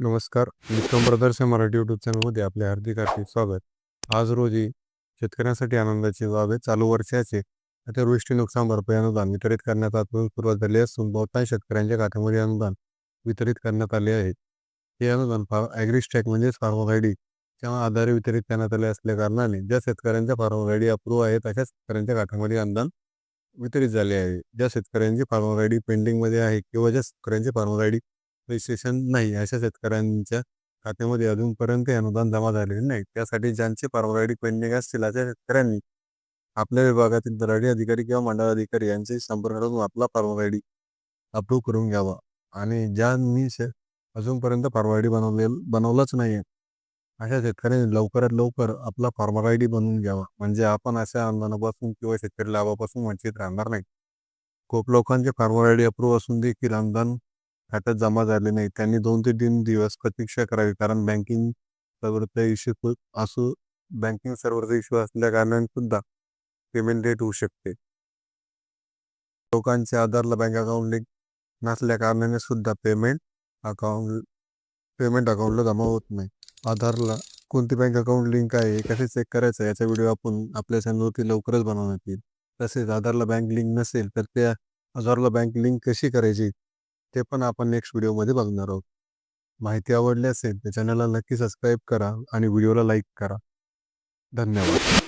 नमस्कार विक्रम ब्रदर्स या मराठी यूट्यूब चॅनलमध्ये आपले हार्दिक हार्दिक स्वागत. आज रोजी शेतकऱ्यांसाठी आनंदाची बाब आहे चालू वर्षाचे अतिवृष्टी नुकसान भरपाई अनुदान वितरित करण्यात आजपासून सुरुवात झाली असून बहुतांश शेतकऱ्यांच्या खात्यामध्ये अनुदान वितरित करण्यात आले आहे. हे अनुदान फार ॲग्रिस्टॅक म्हणजेच फार्मर आय च्या आधारे वितरित करण्यात आले असल्या कारणाने ज्या शेतकऱ्यांच्या फार्मर आय डी अप्रूव्ह आहे अशा शेतकऱ्यांच्या खात्यामध्ये अनुदान वितरित झाले आहे. ज्या शेतकऱ्यांची फार्मर आय डी पेंडिंगमध्ये आहे किंवा ज्या शेतकऱ्यांची फार्मर आय डी रजिस्ट्रेशन नाही अशा शेतकऱ्यांच्या खात्यामध्ये अजूनपर्यंत हे अनुदान जमा झालेले नाही. त्यासाठी ज्यांचे फार्मर पेंडिंग असतील अशा शेतकऱ्यांनी आपल्या विभागातील दराडी अधिकारी किंवा मंडळ अधिकारी यांचे संपर्क करून आपला फार्मर आय डी अप्रूव्ह करून घ्यावा. आणि ज्यांनी अजूनपर्यंत फार्मर बनवले बनवलंच नाही आहे अशा शेतकऱ्यांनी लवकरात लवकर आपला फार्मर आय डी बनवून घ्यावा. म्हणजे आपण अशा अनुदानापासून किंवा शेतकरी लाभापासून वंचित राहणार नाही. खूप लोकांचे फार्मर आय डी अप्रूव्ह असून देखील अनुदान खात्यात जमा झाले नाही त्यांनी दोन ते तीन दिवस प्रतीक्षा करावी. कारण बँकिंग सर्व्हरचा इश्यू असू बँकिंग सर्व्हरचा इश्यू असल्या कारणाने सुद्धा पेमेंट लेट होऊ शकते. लोकांचे आधारला बँक अकाउंट लिंक नसल्या कारणाने सुद्धा पेमेंट अकाउंट पेमेंट अकाउंटला जमा होत नाही. आधारला कोणती बँक अकाउंट लिंक आहे कसे चेक करायचं याचा व्हिडिओ आपण आपल्या चॅनलवरती लवकरच बनवण्यात येईल तसेच आधारला बँक लिंक नसेल तर त्या आधारला बँक लिंक कशी करायची ते पण आपण नेक्स्ट व्हिडिओमध्ये बघणार आहोत. माहिती आवडली असेल तर चॅनलला नक्की सबस्क्राईब करा आणि व्हिडिओला लाईक करा. धन्यवाद.